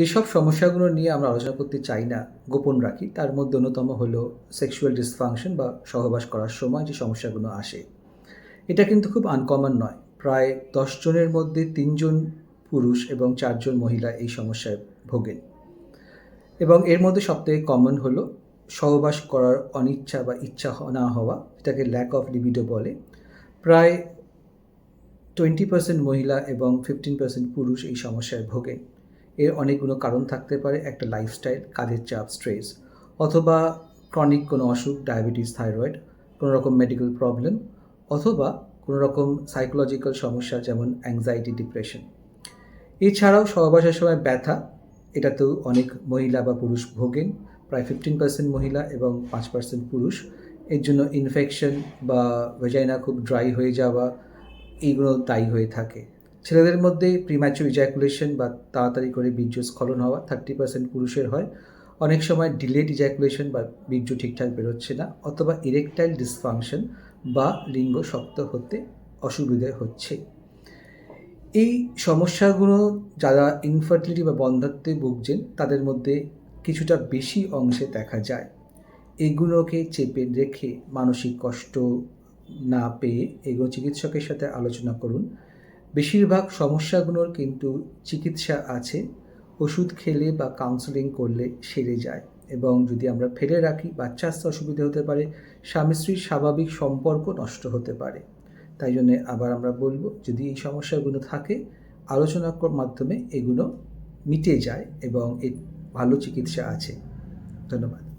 যেসব সমস্যাগুলো নিয়ে আমরা আলোচনা করতে চাই না, গোপন রাখি, তার মধ্যে অন্যতম হলো সেক্সুয়াল ডিসফাংশন বা সহবাস করার সময় যে সমস্যাগুলো আসে। এটা কিন্তু খুব আনকমন নয়। প্রায় দশ জনের মধ্যে তিনজন পুরুষ এবং চারজন মহিলা এই সমস্যায় ভোগেন। এবং এর মধ্যে সবথেকে কমন হলো সহবাস করার অনিচ্ছা বা ইচ্ছা না হওয়া, এটাকে ল্যাক অফ লিবিডো বলে। প্রায় টোয়েন্টি পার্সেন্ট মহিলা এবং ফিফটিন পার্সেন্ট পুরুষ এই সমস্যায় ভোগেন। এর অনেকগুলো কারণ থাকতে পারে, একটা লাইফস্টাইল কাজের চাপ স্ট্রেস অথবা ক্রনিক কোনো অসুখ ডায়াবেটিস থাইরয়েড কোনো রকম মেডিকেল প্রবলেম অথবা কোনো রকম সাইকোলজিক্যাল সমস্যা যেমন অ্যাংজাইটি ডিপ্রেশন এছাড়াও সহবাসের সময় ব্যথা, এটাতেও অনেক মহিলা বা পুরুষ ভোগেন, প্রায় ফিফটিন পার্সেন্ট মহিলা এবং পাঁচ পার্সেন্ট পুরুষ। এর জন্য ইনফেকশন বা ভেজাইনা খুব ড্রাই হয়ে যাওয়া এইগুলো দায়ী হয়ে থাকে। ছেলেদের মধ্যে প্রিম্যাচুর ইজাকুলেশন বা তাড়াতাড়ি করে বীর্য স্খলন হওয়া থার্টি পার্সেন্ট পুরুষের হয়। অনেক সময় ডিলেড ইজাকুলেশন বা বীর্য ঠিকঠাক বেরোচ্ছে না অথবা ইরেকটাইল ডিসফাংশন বা লিঙ্গ শক্ত হতে অসুবিধে হচ্ছে। এই সমস্যাগুলো যারা ইনফার্টিলিটি বা বন্ধাত্বে ভুগছেন, তাদের মধ্যে কিছুটা বেশি অংশে দেখা যায়। এগুলোকে চেপে রেখে মানসিক কষ্ট না পেয়ে এগুলো চিকিৎসকের সাথে আলোচনা করুন। বেশিরভাগ সমস্যাগুলোর কিন্তু চিকিৎসা আছে। ওষুধ খেলে বা কাউন্সেলিং করলে সেরে যায় এবং যদি আমরা ফেলে রাখি বাচ্চা আসতে অসুবিধা হতে পারে, স্বামী স্ত্রীর স্বাভাবিক সম্পর্ক নষ্ট হতে পারে। তাই জন্যে আবার আমরা বলব, যদি এই সমস্যাগুলো থাকে আলোচনার মাধ্যমে এগুলো মিটে যায় এবং এর ভালো চিকিৎসা আছে। ধন্যবাদ।